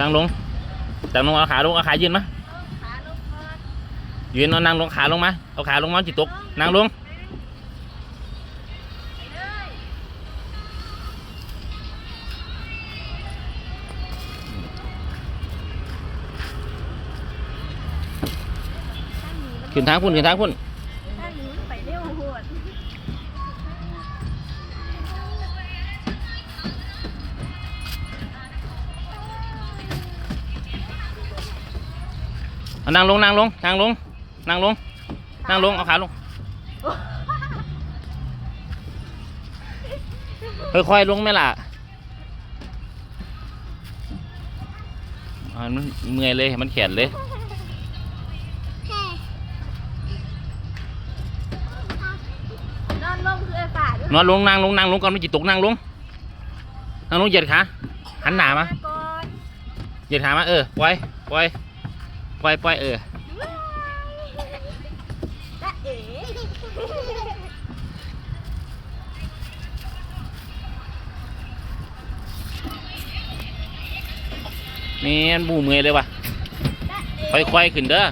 นั่งลงนั่งลงเอาขาลงเอาขายืนมาขาลงยืนเอานั่งลงขาลงมาเอาขาลงมาจิตตกนั่งลงเขึ้นทางพุ่นขึ้นทางพุ่น เร็วโหดเอานั่งลงนั่งลงนั่งลงนั่งลงนั่งลงเอาขาลงค่อยๆลงไหมล่ะอ่ามันเมื่อยเลยมันแขนเลยนอนลงคืออากาศด้วยนอนลงนั่งลงนั่งลงก่อนไม่จิตตกนั่งลงนั่งลงเหยียดขาหันหน้ามาก่อนเหยียดขามาเออปล่อย ปล่อยปล่อยเออจ๊ะเอ๋นี่มันบูเมื่อยเลยวะค่อยๆขึ้นเด้อ